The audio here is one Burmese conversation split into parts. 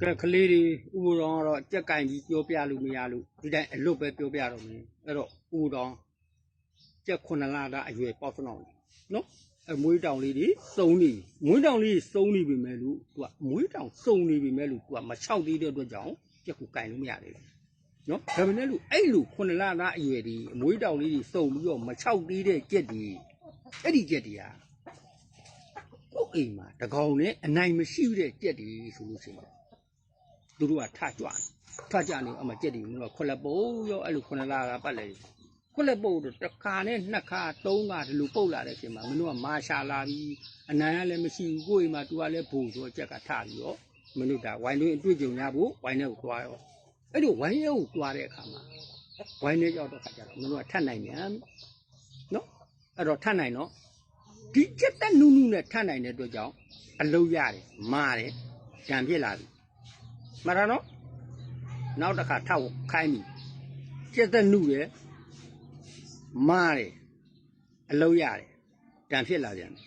ကဲကလေးတွေဥပဒေတော့ကြက်ကင်ကြီးပြောပြလို့မရလို့ဒီတိုင်းအလွတ်ပဲပြောပြတော့မယ်အဲ့တော့ဥပဒေကြက်ခုနလာတာအရွယ်ပေါ့စနောက်နော်အမွေးတောင်လေးတွေစုံနေမွေးတောင်လေးစုံနေပြီမဲ့လို့သူကမွေးတောင်စုံနေပြီမဲ့လို့သူကမချောက်သေးတဲ့အတွက်ကြောင့်ကြက်ကိုကင်လို့မရသေးဘူးနော်ဒါပေမဲ့လို့အဲ့လိုခုနလာတာအရွယ်ဒီအမွေးတောင်လေးတွေစုံပြီးတော့မချောက်သေးတဲ့ကြက်တွေအဲ့ဒီကြက်တွေကကိုယ်အိမ်မှာတကောင်နဲ့အနိုင်မရှိတဲ့ကြက်တွေဆိုလို့ရှိရင် သူတို့ကထကြွတယ်ထကြနေအမကြက်တွေမလို့ခွက်လက်ပုတ်ရောအဲ့လိုခုနလာတာပတ်လေခွက်လက်ပုတ်တော့တစ်ခါနဲ့နှစ်ခါသုံးခါဒီလိုပုတ်လာတဲ့အချိန်မှာမင်းတို့ကမာရှာလာပြီးအနံကလည်းမရှိဘူးကိုယ့်အိမ်မှာသူကလည်းဘုံဆိုကြက်ကထပြီးတော့မင်းတို့ဒါဝိုင်းတွင်းအတွေ့အကြုံရဖို့ဝိုင်းထဲကိုသွားရောအဲ့လိုဝိုင်းထဲကိုသွားတဲ့အခါမှာဝိုင်းထဲရောက်တော့ခါကြတော့မင်းတို့ကထတ်နိုင်မြန်နော်အဲ့တော့ထတ်နိုင်တော့ဒီကြက်တက်နုနုနဲ့ထတ်နိုင်တဲ့အတွက်ကြောင့်အလုံးရတယ်မာတယ်ကြံပြစ်လာပြီ မှန်တာနော်နောက်တစ်ခါထောက်ခိုင်းပြီကျက်သက်နုရယ်မားတယ်အလုံးရတယ်တန်ဖြစ်လာပြန်တယ်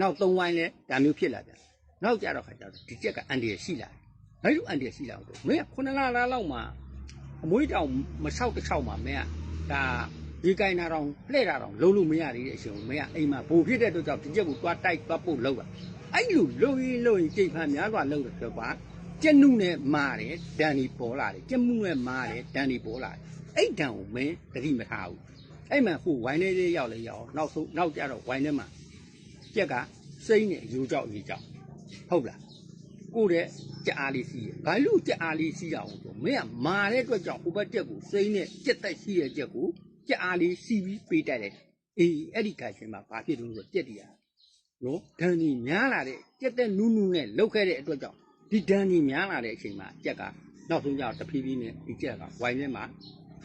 နောက်သုံးဝိုင်းလဲတန်မျိုးဖြစ်လာပြန်တယ်နောက်ကြတော့ခါကျတော့ဒီကျက်ကအန်ဒီရရှိလာတယ်ဘာလို့အန်ဒီရရှိလာအောင်ဆိုမင်းကခုနလလားလောက်မှအမွေးတောင်မဆောက်တစ်ချောက်မှမင်းကဒါဒီကိုင်းနာတော့လှဲ့တာတော့လုံးလို့မရသေးတဲ့အချိန်ကိုမင်းကအိမ်မှာဘိုးဖြစ်တဲ့အတွက်ကြောင့်ဒီကျက်ကိုတွားတိုက်တွားပို့လောက်တာအဲ့လိုလုံရင်လုံရင်ကြိတ်ဖန်များစွာလုံတယ်ဆိုတော့ ကျက်နုနဲ့မာတယ်ဒန်ဒီပေါ်လာတယ်ကျက်မှုနဲ့မာတယ်ဒန်ဒီပေါ်လာတယ်အဲ့ဒန်ကိုမင်းတတိမထားဘူးအဲ့မှဟိုဝိုင်းလေးလေးရောက်လေရောက်နောက်ဆုံးနောက်ကြတော့ဝိုင်းထဲမှာကျက်ကစိမ့်နဲ့အယူကြောက်အယူကြောက်ဟုတ်လားကိုတဲ့ကြက်အားလေးစီးရဘာလို့ကြက်အားလေးစီးရအောင်ဆိုမင်းကမာတဲ့အတွက်ကြောင့်ဟိုဘက်ကျက်ကိုစိမ့်နဲ့ကြက်တက်ရှိတဲ့ကျက်ကိုကြက်အားလေးစီးပြီးပေးတိုက်လိုက်အေးအဲ့ဒီကရှင်မှာဘာဖြစ်လို့ဆိုကြက်တရားနော်ဒန်ဒီများလာတဲ့ကြက်တဲ့နူးနူးနဲ့လောက်ခဲ့တဲ့အတွက်ကြောင့် ဒီဒန်ဒီများလာတဲ့အချိန်မှာကြက်ကနောက်ဆုံးကျတော့တဖြည်းဖြည်းနဲ့ဒီကြက်ကဝိုင်းထဲမှာ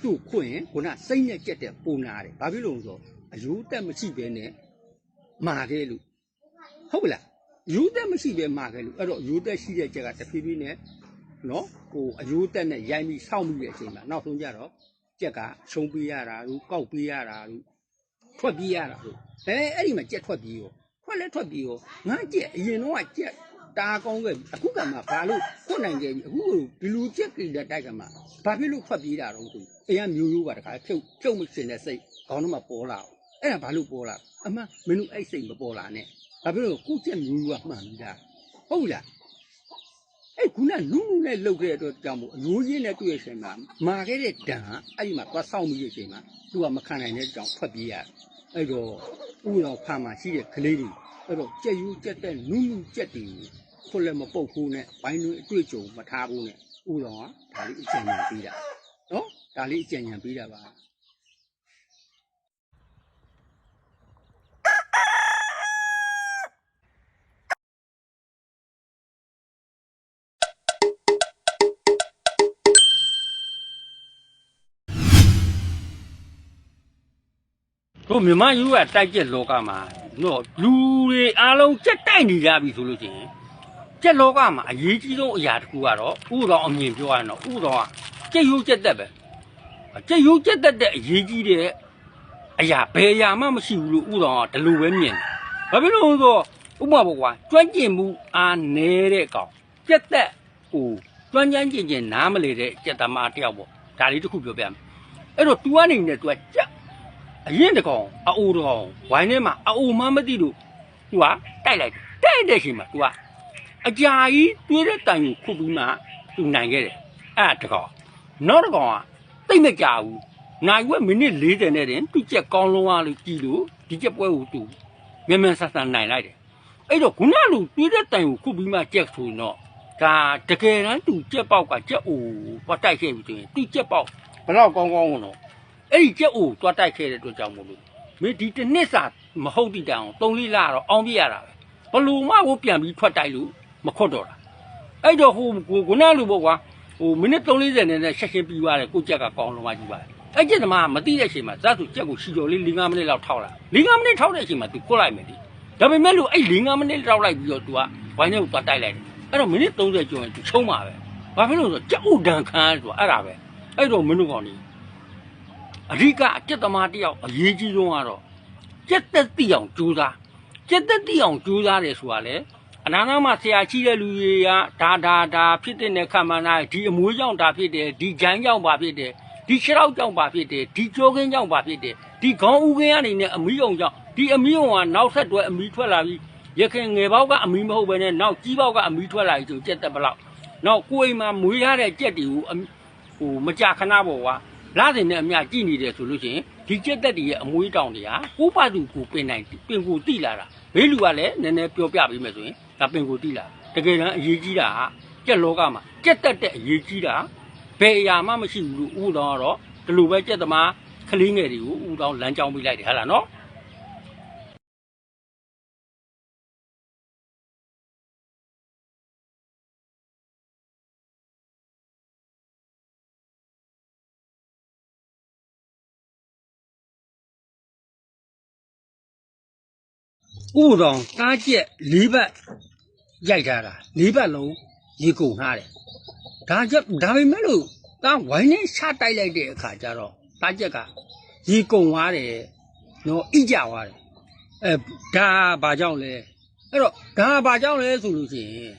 သူ့ခွင့်ရင်ခုနစိမ့်နဲ့ကြက်တဲ့ပုံနာတယ်ဘာဖြစ်လို့လဲဆိုတော့အယူတက်မရှိဘဲနဲ့မာခဲ့လို့ဟုတ်ပြီလားယူတက်မရှိဘဲမာခဲ့လို့အဲ့တော့ယူတက်ရှိတဲ့ကြက်ကတဖြည်းဖြည်းနဲ့နော်ဟိုအယူတက်နဲ့ရိုင်းပြီးစောင့်ပြီးတဲ့အချိန်မှာနောက်ဆုံးကျတော့ကြက်ကရှုံးပေးရတာတို့ကောက်ပေးရတာတို့ထွက်ပြေးရတာတို့အဲအဲ့ဒီမှာကြက်ထွက်ပြေးရောခွက်လက်ထွက်ပြီးရောငါကြက်အရင်တော့ကကြက် တာကောင်းခဲ့ပြီအခုကမှဘာလို့ခွတ်နိုင်ခဲ့ပြီအခုဒီလူကြက်ကြိတဲ့တိုက်ကမှဘာဖြစ်လို့ထွက်ပြေးတာတော့ဆိုအရင်မျိုးရိုးပါတခါဖြုတ်ဖြုတ်မစင်တဲ့စိတ်ခေါင်းတော့မှပေါ်လာအောင်အဲ့ဒါဘာလို့ပေါ်လာအမှမင်းတို့အဲ့စိတ်မပေါ်လာနဲ့ဘာဖြစ်လို့ကုကြက်မျိုးရိုးကမှန်ပြီးသားဟုတ်လားအဲ့ခုနနုနုနဲ့လှုပ်ခဲ့တဲ့အတွက်ကြောင့်မို့အရိုးရင်းနဲ့တွေ့ရချိန်မှာမာခဲ့တဲ့ဒဏ်ဟာအဲ့ဒီမှာသွားဆောင်ပြီးရချိန်မှာသူကမခံနိုင်တဲ့ကြောင့်ထွက်ပြေးရတယ်အဲ့တော့ဥတော်ဖာမှာရှိတဲ့ကလေးတွေအဲ့တော့ကြက်ယူကြက်တဲ့နုနုကြက်တွေ ခွက်လည်းမပုတ်ဘူးနဲ့ဘိုင်းတွေအတွေ့အကြုံမထားဘူးနဲ့ဥတော်ကဒါလေးအကြံဉာဏ်ပေးတာနော်ဒါလေးအကြံဉာဏ်ပေးတာပါတို့မြမယူကတိုက်ကျက်လောကမှာတော့လူတွေအားလုံးကြက်တိုက်နေကြပြီဆိုလို့ရှိရင် ကြက်လောကမှာအရေးကြီးဆုံးအရာတစ်ခုကတော့ဥတော်အမြင်ပြောရရင်တော့ဥတော်ကကြက်ယူကြက်တက်ပဲကြက်ယူကြက်တက်တဲ့အရေးကြီးတဲ့အရာဘယ်အရာမှမရှိဘူးလို့ဥတော်ကဒီလိုပဲမြင်တယ်ဘာဖြစ်လို့လဲဆိုတော့ဥပမာပေါ့ကွာကျွမ်းကျင်မှုအားနည်းတဲ့ကောင်ကြက်တက်ဟိုကျွမ်းကျင်ကျင်ကျင်နားမလေတဲ့ကြက်သမားတယောက်ပေါ့ဒါလေးတစ်ခုပြောပြမယ်အဲ့တော့ तू အနေနဲ့ तू ကကြက်အရင်တကောင်အအိုတကောင်ဝိုင်းထဲမှာအအိုမှမသိလို့သူကတိုက်လိုက်တယ်တိုက်တဲ့ချိန်မှာသူက အကြာကြီးတွေးတဲ့တိုင်ကိုခုတ်ပြီးမှသူနိုင်ခဲ့တယ်အဲ့ဒါတကောင်နောက်တကောင်ကတိတ်မကြဘူးနိုင်ဝက်မိနစ်40နဲ့တင်သူချက်ကောင်းလုံးအားလို့ကြည်လို့ဒီချက်ပွဲကိုသူမြန်မြန်ဆန်ဆန်နိုင်လိုက်တယ်အဲ့တော့ခုနကလူတွေးတဲ့တိုင်ကိုခုတ်ပြီးမှချက်ဆိုရင်တော့ဒါတကယ်တမ်းသူချက်ပေါက်ကချက်အိုပတ်တိုက်ခဲ့ပြီဆိုရင်သူချက်ပေါက်ဘယ်တော့ကောင်းကောင်းတော့အဲ့ဒီကြက်အိုသွားတိုက်ခဲ့တဲ့အတွက်ကြောင့်မို့လို့မင်းဒီတစ်နှစ်စာမဟုတ်တိတောင်သုံးလေးလာတော့အောင်ပြရတာပဲဘလို့မှကိုပြန်ပြီးထွက်တိုက်လို့ မခွတ်တော့တာအဲ့တော့ဟိုကိုကနာလူပေါ့ကွာဟိုမိနစ်340နဲ့နဲ့ဆက်ရှင်းပြီးသွားတယ်ကိုကြက်ကကောင်းလုံးမကြီးပါတယ်အဲ့ကျက်သမားကမသိတဲ့အချိန်မှာဇတ်သူကြက်ကိုရှီတော်လေး5မိနစ်လောက်ထောက်လာ5မိနစ်ထောက်တဲ့အချိန်မှာ तू ခွတ်လိုက်မယ်ဒီဒါပေမဲ့လို့အဲ့5မိနစ်ထောက်လိုက်ပြီးတော့ तू ကဝိုင်းထဲကိုသွားတိုက်လိုက်တယ်အဲ့တော့မိနစ်30ကျော်ရင် तू ချုံးပါပဲဘာဖြစ်လို့လဲဆိုတော့ကြက်ဥဒဏ်ခံရဆိုတာအဲ့ဒါပဲအဲ့တော့မင်းတို့ကောင်နေ အဓိကအကျက်သမားတယောက်အရေးကြီးဆုံးကတော့ကျက်သက်တိအောင်ကြိုးစားကျက်သက်တိအောင်ကြိုးစားတယ်ဆိုတာလေ အအနာနာမှာဆရာရှိတဲ့လူတွေကဒါဒါဒါဖြစ်တဲ့ခံမှန်းတာဒီအမွေးကြောင့်ဒါဖြစ်တယ်ဒီဂျိုင်းကြောင့်ပါဖြစ်တယ်ဒီခြေထောက်ကြောင့်ပါဖြစ်တယ်ဒီကြောခင်းကြောင့်ပါဖြစ်တယ်ဒီခေါင်းဥခင်းကနေနဲ့အမီးအောင်ကြောင့်ဒီအမီးအောင်ကနောက်ဆက်တွဲအမီးထွက်လာပြီးရခင်ငယ်ပေါက်ကအမီးမဟုတ်ဘဲနဲ့နောက်ကြီးပေါက်ကအမီးထွက်လာပြီးဆိုကြက်တက်ဘလောက်နောက်ကိုယ်အိမ်မှာမွေးရတဲ့ကြက်တွေကိုအမီးဟိုမကြာခဏပေါ့ကွာလာတယ်နဲ့အမြကြည့်နေတယ်ဆိုလို့ရှိရင်ဒီကြက်တက်တွေရဲ့အမွေးတောင်တွေဟာကိုပါသူကိုပင်နိုင်ပင်ကိုတိလာတာဘေးလူကလည်းနည်းနည်းပြောပြပေးမယ်ဆိုရင် ဒါပင်ကိုတိလာတကယ်တမ်းအရေးကြီးတာကကြက်လောကမှာကြက်တက်တဲ့အရေးကြီးတာဘယ်အရာမှမရှိဘူးလို့ဥတော်ကတော့ဒီလိုပဲကြက်သမားကလေးငယ်တွေကိုဥတော်လမ်းကြောင်းပေးလိုက်တယ်ဟာလားနော် ဥတော်တားကျက်၄ဘက်ရိုက်ထားတာ၄ဘက်လုံးရေကုန်ထားတယ်ဒါကြက်ဒါပေမဲ့လို့တားဝိုင်းနဲ့ချတိုက်လိုက်တဲ့အခါကျတော့တားကျက်ကရေကုန်သွားတယ်နော်ဣကြသွားတယ်အဲဒါဘာကြောင့်လဲအဲ့တော့ဒါဘာကြောင့်လဲဆိုလို့ရှိရင်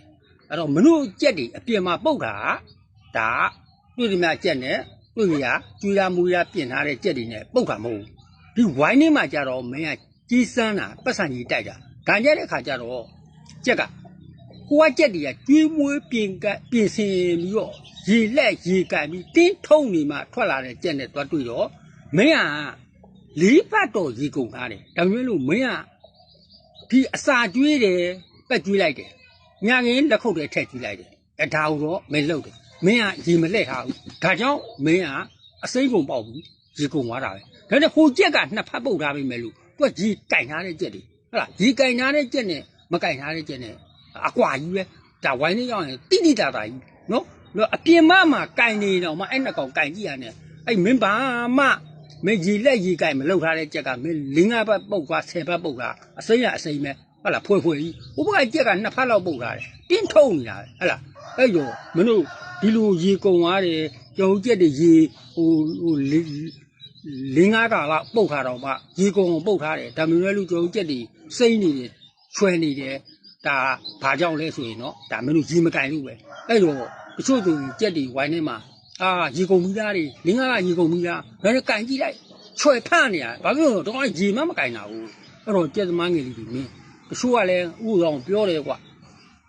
အဲ့တော့မနုကြက်တွေအပြင်မှာပုတ်တာဒါတွေ့ဒီမှာကြက်နဲ့တွေ့ရကျွေးရမူရပြင်ထားတဲ့ကြက်တွေနဲ့ပုတ်တာမဟုတ်ဘူးဒီဝိုင်းနဲ့မှာကြတော့မင်းက ကြီးစမ်းတာပတ်စံကြီးတိုက်တာဂန်ကြတဲ့ခါကျတော့ကြက်ကကိုကကြက်တွေကကျွေးမွေးပြင်ကပြင်ဆင်ပြီးတော့ရေလက်ရေကန်ပြီးတင်းထုံနေမှထွက်လာတဲ့ကြက်နဲ့သွားတွေ့တော့မင်းကလေးပတ်တော့ရေကုန်ထားတယ်ဒါပေမဲ့လို့မင်းကဒီအစာကျွေးတယ်ပက်ကျွေးလိုက်တယ်ညာငင်းလက်ခုပ်တွေထည့်ကျွေးလိုက်တယ်အဲဒါကိုတော့မင်းလုပ်တယ်မင်းကရေမလှည့်ထားဘူးဒါကြောင့်မင်းကအစိမ့်ကုန်ပေါက်ဘူးရေကုန်သွားတာပဲဒါနဲ့ဟိုကြက်ကနှစ်ဖက်ပုတ်ထားပြီမဲ့လို့ သူကကြီးကင်ထားတဲ့ကြက်တွေဟုတ်လားကြီးကင်ထားတဲ့ကြက်နဲ့မကင်ထားတဲ့ကြက်နဲ့အကွာကြီးပဲဒါဝိုင်းနေရောက်ရင်တိတိတာတာကြီးနော်နော်အပြင်မမှာကင်နေတော့မှအဲ့နှစ်ကောင်ကင်ကြည့်ရနဲ့အဲ့မင်းဘာမှမင်းကြီးလက်ကြီးကင်မလောက်ထားတဲ့ကြက်ကမင်းလင်းငါးဘက်ပုတ်သွားဆယ်ဘက်ပုတ်သွားအစိမ့်ရအစိမ့်ပဲဟုတ်လားဖွေဖွေကြီးဥပကကြက်ကနှစ်ဖက်လောက်ပုတ်ထားတယ်တင်းထုံနေတာပဲဟုတ်လားအဲ့ရောမင်းတို့ဒီလိုရေကုံသွားတယ်ကြောင်ကြက်တွေရေဟိုဟို လေးလင်းကားကာလောက်ပုတ်ထားတော့မှရေကုန်ကိုပုတ်ထားတယ်ဒါမျိုးလည်းလူကျွန်တော်ကြက်တွေစိမ့်နေတယ်ချွဲနေတယ်ဒါဘာကြောင့်လဲဆိုရင်တော့ဒါမင်းတို့ရေမကင်လို့ပဲအဲ့တော့တချို့သူကြက်တွေဝိုင်းထဲမှာအာရေကုန်ပြီးသားတွေလင်းကားကရေကုန်ပြီးသားဒါနဲ့ကင်ကြည့်လိုက်ချွဲဖန့်နေရဘာဖြစ်လို့လဲတော့ရေမမကင်တာဘူးအဲ့တော့ကြက်သမားငယ်လေးတွေမင်းတချို့ကလည်းဥတော်ပြောတယ်ကွာ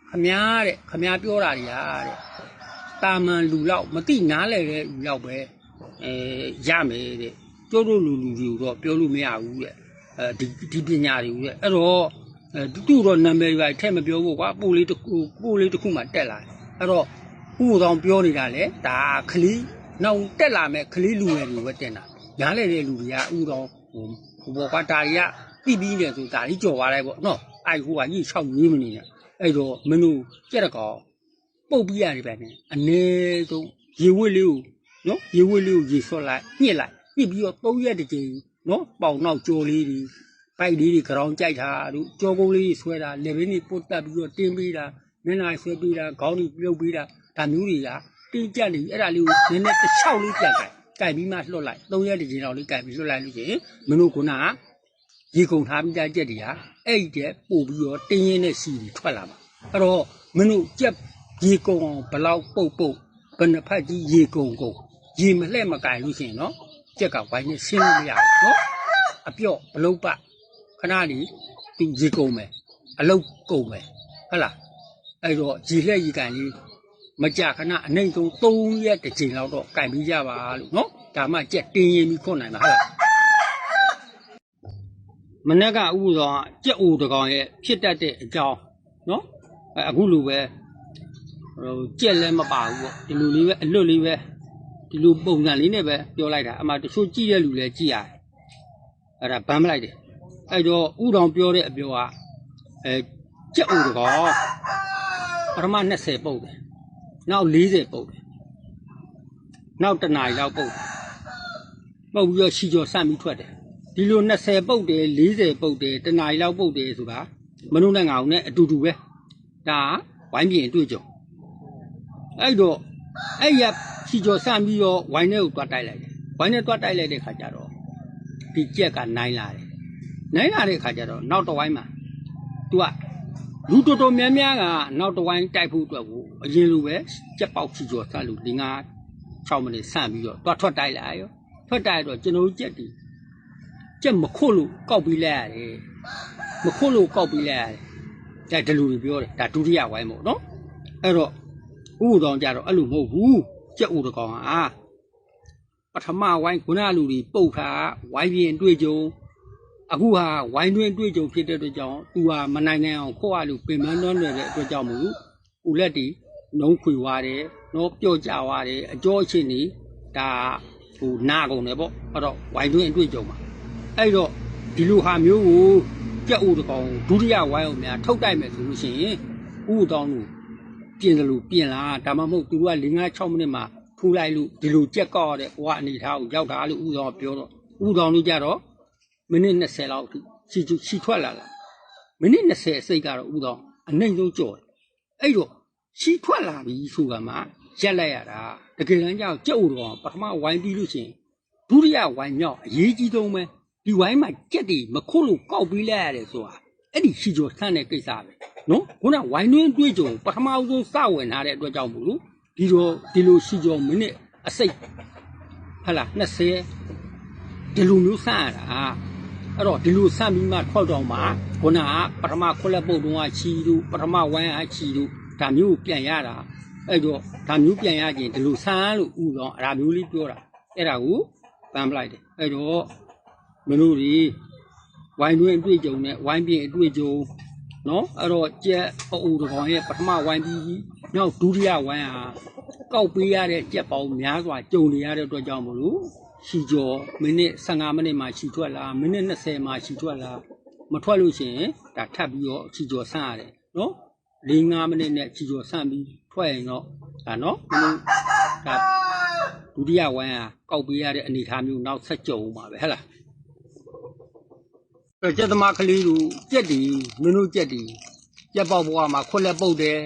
ခမားတဲ့ခမားပြောတာတွေဟာတဲ့တာမန်လူလောက်မတိနားလဲတဲ့လူလောက်ပဲ အဲရမယ်တဲ့ကျိုးတို့လူလူတွေကိုတော့ပြောလို့မရဘူးတဲ့အဲဒီဒီပညာတွေကိုတဲ့အဲ့တော့အဲတူတော့နာမည်ပဲထဲ့မပြောဘူးကွာပို့လေးတစ်ခုပို့လေးတစ်ခုမှတက်လာတယ်အဲ့တော့ဥပဒေပြောနေတာလေဒါခလီနောက်တက်လာမဲ့ခလီလူငယ်တွေပဲတင်တာညားလေတဲ့လူတွေကဥတော်ဟိုဟိုဘောကဒါတွေကပြီးပြီးနေဆိုဒါကြီးကြော်သွားလိုက်ပေါ့နော်အဲ့ဟိုကကြီး၆ရေးမနေနဲ့အဲ့တော့မင်းတို့ကြက်တကောင်ပုတ်ပြီးရတယ်ဗျနဲ့အ ਨੇ ဆုံးရေဝစ်လေးကို နော်ရေဝစ်လေးကိုရေဆွတ်လိုက်ညှစ်လိုက်ပြစ်ပြီးတော့သုံးရက်တစ်ကြိမ်နော်ပေါင်နောက်ကြော်လေးတွေပိုက်လေးတွေကြောင်ကြိုက်တာတို့ကြောကုန်းလေးတွေဆွဲတာလက်ဘင်းတွေပုတ်တက်ပြီးတော့တင်းပေးတာမျက်နှာဆွဲပေးတာခေါင်းတွေပြုတ်ပေးတာဒါမျိုးတွေကတင်းကြက်နေအဲ့ဒါလေးကိုနည်းနည်းတစ်ချောက်လေးပြတ်ကြိုက်ကြိုက်ပြီးမှလွတ်လိုက်သုံးရက်တစ်ကြိမ်လောက်လေးကြိုက်ပြီးလွတ်လိုက်လို့ရှိရင်မင်းတို့ကရေကုန်ထားပြီးသားကြက်တွေကအဲ့ဒီတဲ့ပို့ပြီးတော့တင်းရင်းနဲ့စီတွေထွက်လာမှာအဲ့တော့မင်းတို့ကြက်ရေကုန်အောင်ဘလောက်ပုတ်ပုတ်ဘယ်နှဖက်ကြီးရေကုန်ကုန် ရေမလှဲ့မကင်လို့ရှိရင်နော်ကြက်ကဝိုင်းနဲ့ရှင်းလို့မရဘူးနော်အပြော့ဘလုတ်ပခဏလေးသူရေကုန်မယ်အလုတ်ကုန်မယ်ဟုတ်လားအဲ့တော့ရေလှက်ရေကန်လေးမကြခဏအနိုင်ဆုံး3ရက်တစ်ချိန်လောက်တော့ကင်ပြီးကြပါလို့နော်ဒါမှကြက်တင်းရင်ပြီးခွန်နိုင်မှာဟုတ်လားမနေ့ကဥပဒေကြက်အိုတကောင်ရဲ့ဖြစ်တတ်တဲ့အကြောင်းနော်အဲအခုလိုပဲဟိုကြက်လည်းမပါဘူးပေါ့ဒီလိုလေးပဲအလွတ်လေးပဲ ဒီလိုပုံစံလေးနဲ့ပဲပြောလိုက်တာအမှတချို့ကြည့်တဲ့လူလည်းကြည့်ရတယ်အဲ့ဒါဗမ်းမလိုက်တယ်အဲ့တော့ဥတော်ပြောတဲ့အပြောကအဲကြက်အိုတကောပထမ20ပုတ်တယ်နောက်40ပုတ်တယ်နောက်တစ်နာရီလောက်ပုတ်တယ်ပုတ်ပြီးတော့ရှီကျော်ဆန့်ပြီးထွက်တယ်ဒီလို20ပုတ်တယ်40ပုတ်တယ်တစ်နာရီလောက်ပုတ်တယ်ဆိုတာမနှုတ်နဲ့ငါအောင်နဲ့အတူတူပဲဒါဝိုင်းပြင်အတွေ့အကြုံအဲ့တော့အဲ့ရ ချီကျော်ဆန့်ပြီးတော့ဝိုင်းထဲကိုတွားတိုက်လိုက်တယ်ဝိုင်းထဲတွားတိုက်လိုက်တဲ့ခါကျတော့ဒီကြက်ကနိုင်လာတယ်နိုင်လာတဲ့ခါကျတော့နောက်တစ်ဝိုင်းမှာ तू ကလူတော်တော်များများကနောက်တစ်ဝိုင်းတိုက်ဖို့အတွက်ကိုအရင်လိုပဲကြက်ပေါက်ချီကျော်ဆက်လို့ဒီငါ6မိနစ်ဆန့်ပြီးတော့တွားထွက်တိုက်လာရောထွက်တိုက်တော့ကျွန်တော်တို့ကြက်တီကြက်မခွတ်လို့ကောက်ပြီးလိုက်ရတယ်မခွတ်လို့ကောက်ပြီးလိုက်ရတယ်ဒါဒီလူတွေပြောတယ်ဒါဒုတိယဝိုင်းပေါ့နော်အဲ့တော့ဥတော်ကြတော့အဲ့လိုမဟုတ်ဘူး ကြက်ဥတကောင်ဟာပထမဝိုင်းခုနလူတွေပုတ်တာဝိုင်းပြင်တွေ့ကြုံအခုဟာဝိုင်းတွင်းတွေ့ကြုံဖြစ်တဲ့အတွက်ကြောင့်သူဟာမနိုင်နိုင်အောင်ခေါ်ရလို့ပင်မနှောနေတဲ့အတွက်ကြောင့်မလို့ဦးလက်တီနှုံးခွေသွားတယ်နော်ပြော့ကြသွားတယ်အကျော်အချင်းနေဒါဟိုနာကုန်တယ်ပေါ့အဲ့တော့ဝိုင်းတွင်းအတွေ့ကြုံမှာအဲ့တော့ဒီလိုဟာမျိုးကိုကြက်ဦးတကောင်ဒုတိယဝိုင်းအောင်များထုတ်တိုက်မယ်ဆိုလို့ရှိရင်ဥတောင်းလို့ ပြင်တယ်လို့ပြင်လာဒါမှမဟုတ်သူက၄၅6မိနစ်မှာထူလိုက်လို့ဒီလိုကြက်ကောက်ရတဲ့ဘဝအနေထားကိုရောက်တာလို့ဥတောင်းပြောတော့ဥတောင်းလို့ကြတော့မိနစ်20လောက်အထိချီချီချီထွက်လာလာမိနစ်20အစိတ်ကတော့ဥတော့အနိုင်ဆုံးကြော်တယ်အဲ့တော့ချီထွက်လာပြီဆိုတာမှရက်လိုက်ရတာတကယ်တမ်းကျတော့ကြက်ဥတော့ပထမဝိုင်းပြီးလို့ရှိရင်ဒုတိယဝိုင်းမြောက်အရေးကြီးဆုံးပဲဒီဝိုင်းမှာကြက်တွေမခုတ်လို့ကောက်ပြီးလိုက်ရတယ်ဆိုတာအဲ့ဒီချီကျော်ဆန့်တဲ့ကိစ္စပဲ နော်ခုနဝိုင်းတွင်းတွေးကြုံပထမဆုံးစဝင်လာတဲ့အတွက်ကြောင့်မို့လို့ဒီတော့ဒီလိုချီကျော်မိနစ်အစိတ်ဟဟလား20ဒီလိုမျိုးဆန့်ရတာအဲ့တော့ဒီလိုဆန့်ပြီးမှထွက်တော့မှခုနကပထမခွက်လက်ပုတ်တုံးကချီတို့ပထမဝိုင်းအားချီတို့ဒါမျိုးကိုပြန်ရတာအဲ့တော့ဒါမျိုးပြန်ရခြင်းဒီလိုဆန်းလို့ဥတော့အဲ့ဒါမျိုးလေးပြောတာအဲ့ဒါကိုပန်းပလိုက်တယ်အဲ့တော့မင်းတို့ဒီဝိုင်းတွင်းအတွေ့အကြုံနဲ့ဝိုင်းပြင်အတွေ့အကြုံ နော်အဲ့တော့ကြက်အအူတကောင်ရဲ့ပထမဝိုင်းပြီးနောက်ဒုတိယဝိုင်းဟာကောက်ပေးရတဲ့ကြက်ပေါင်းများစွာကြုံနေရတဲ့အတွက်ကြောင့်မလို့ရှီကျော်မိနစ်15မိနစ်မှရှီထွက်လာမိနစ်20မှရှီထွက်လာမထွက်လို့ရှိရင်ဒါထပ်ပြီးတော့ရှီကျော်ဆန့်ရတယ်နော်၄5မိနစ်နဲ့ရှီကျော်ဆန့်ပြီးထွက်ရင်တော့ဒါနော်မင်းဒါဒုတိယဝိုင်းဟာကောက်ပေးရတဲ့အနေအထားမျိုးနောက်ဆက်ကြုံမှာပဲဟဲ့လားအဲ့ ကျက်သမားကလေးတို့ကြက်တီမင်းတို့ကြက်တီကြက်ပေါက်ဘွားမှာခွက်လက်ပုတ်တယ်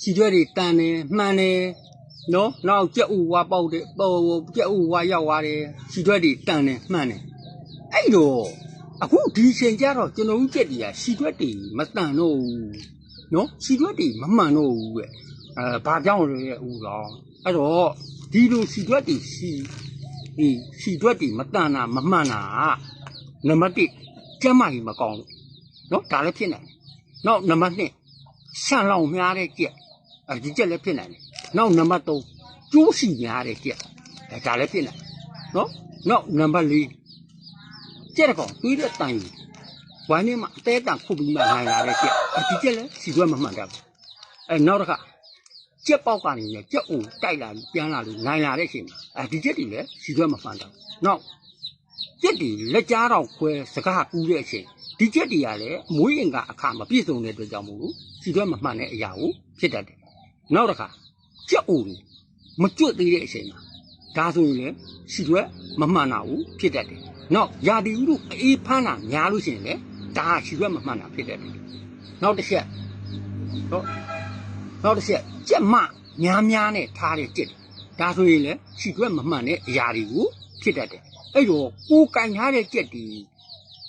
ရှီကျွဲတွေတန်တယ်မှန်တယ်နော်နောက်ကြက်ဥဝါပေါက်တယ်ဟိုကြက်ဥဝါရောက်သွားတယ်စီတွက်တွေတန်တယ်မှန်တယ်အဲ့တော့အခုဒီချိန်ကျတော့ကျွန်တော်တို့ကြက်တွေကစီတွက်တွေမတန်တော့ဘူးနော်စီတွက်တွေမမှန်တော့ဘူးပဲအဲဘာကြောင့်လဲဥတော့အဲ့တော့ဒီလိုစီတွက်တွေစီဒီစီတွက်တွေမတန်တာမမှန်တာနံပါတ်1 ကျမ်းမာကြီးမကောင်းလို့နော်ဒါလည်းဖြစ်နိုင်တယ်နောက်နံပါတ်2ဆန့်လောင်များတဲ့ကြက်အဲဒီကြက်လည်းဖြစ်နိုင်တယ်နောက်နံပါတ်3ကျိုးစီများတဲ့ကြက်အဲဒါလည်းဖြစ်နိုင်နော်နောက်နံပါတ်4ကြက်တကောင်တွေးတဲ့တိုင်ဝိုင်းထဲမှာအသေးတန်ခုတ်ပြီးမှနိုင်လာတဲ့ကြက်အဲဒီကြက်လည်းစီတွဲမမှန်တော့ဘူးအဲနောက်တစ်ခါကြက်ပေါက်ကနေလည်းကြက်အိုတိုက်လာပြီးပြန်လာလို့နိုင်လာတဲ့အချိန်မှာအဲဒီကြက်တွေလည်းစီတွဲမမှန်တော့ဘူးနောက် ကြက်တွေလက်ကြားတော့ခွဲစကားကူးတဲ့အချိန်ဒီကြက်တွေကလည်းအမွေးရင်ကအခါမပြည့်စုံတဲ့အတွက်ကြောင့်မို့လို့စီတွဲမမှန်တဲ့အရာကိုဖြစ်တတ်တယ်နောက်တစ်ခါကြက်အိုတွေမကျွတ်သေးတဲ့အချိန်မှာဒါဆိုရင်လည်းစီရွက်မမှန်တာဘူးဖြစ်တတ်တယ်။နောက်ယာတီဥတို့အေးဖမ်းတာများလို့ရှိရင်လည်းဒါဟာစီရွက်မမှန်တာဖြစ်တတ်တယ်။နောက်တစ်ချက်တော့နောက်တစ်ချက်ကြက်မများများနဲ့ထားတဲ့ကြက်တွေဒါဆိုရင်လည်းစီရွက်မမှန်တဲ့အရာတွေကိုဖြစ်တတ်တယ်။ အဲ့တော့ကိုယ်ကင်ထားတဲ့ကြက်တွေ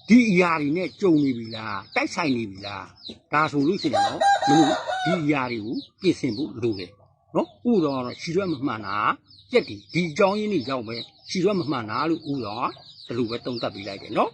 ဒီအရာတွေနဲ့ကြုံနေပြီလားတိုက်ဆိုင်နေပြီလားဒါဆိုလို့ရှိရင်တော့မလို့ဒီအရာတွေကိုပြင်ဆင်ဖို့လိုတယ်နော်ဥတော်ကတော့ခြေရွက်မမှန်တာကြက်ဒီဒီအကြောင်းရင်းတွေကြောင့်ပဲခြေရွက်မမှန်တာလို့ဥတော်ကဒီလိုပဲတုံ့တက်ပြီးလိုက်တယ်နော်